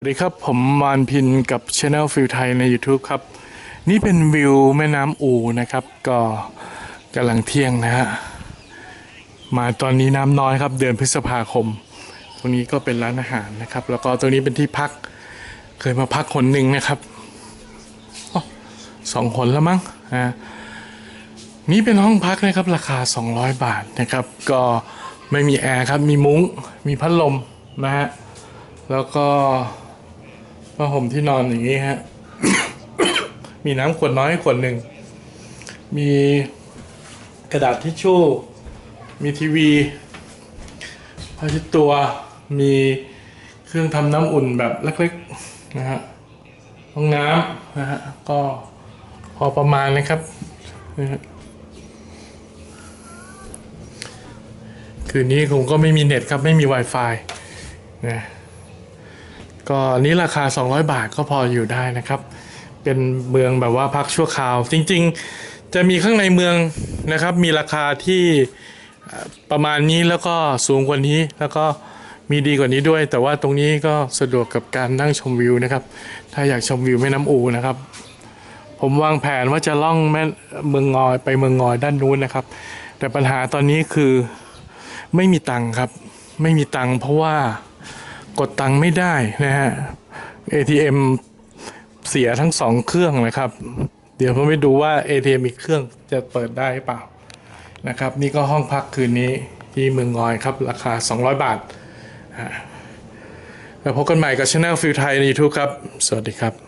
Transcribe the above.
สวัสดีครับ ผมมานพินกับ Channel ฟิลไทยใน YouTube ครับ นี่เป็นวิวแม่น้ำอูนะครับ ก็กำลังเที่ยงนะฮะ มาตอนนี้น้ำน้อยครับ เดือนพฤษภาคม ตรงนี้ก็เป็นร้านอาหารนะครับ แล้วก็ตรงนี้เป็นที่พัก เคยมาพักคนหนึ่งนะครับอสองคนแล้วมั้งนะนี่เป็นห้องพักนะครับ ราคา 200 บาทนะครับ ก็ไม่มีแอร์ครับ มีมุ้ง มีพัดลมนะฮะ แล้วก็ ผ้าห่มที่นอนอย่างนี้ฮะ มีน้ำขวดน้อยขวดหนึ่ง มีกระดาษทิชชู่ มีทีวีผ้าช็ดตัว มีเครื่องทำน้ำอุ่นแบบเล็กๆนะฮะ ห้องน้ำนะฮะ ก็พอประมาณนะครับนะฮะคืนนี้ผมก็ไม่มีเน็ตครับ ไม่มี Wi-Fi นะ ก็นี้ราคา 200 บาทก็พออยู่ได้นะครับ เป็นเมืองแบบว่าพักชั่วคราว จริงๆจะมีข้างในเมืองนะครับ มีราคาที่ประมาณนี้แล้วก็สูงกว่านี้แล้วก็มีดีกว่านี้ด้วย แต่ว่าตรงนี้ก็สะดวกกับการนั่งชมวิวนะครับ ถ้าอยากชมวิวแม่น้ำอูนะครับ ผมวางแผนว่าจะล่องแม่เมืองงอยไปเมืองงอยด้านนู้นนะครับ แต่ปัญหาตอนนี้คือไม่มีตังค์ครับ ไม่มีตังค์เพราะว่า กดตังค์ไม่ได้นะฮะ ATM เสียทั้งสองเครื่องนะครับ เดี๋ยวผมไปดูว่า ATM อีกเครื่องจะเปิดได้หรือเปล่านะครับ นี่ก็ห้องพักคืนนี้ที่เมืองงอยครับ ราคา 200 บาทแล้วพบกันใหม่กับช anel ฟิลไทยใน YouTube ครับ สวัสดีครับ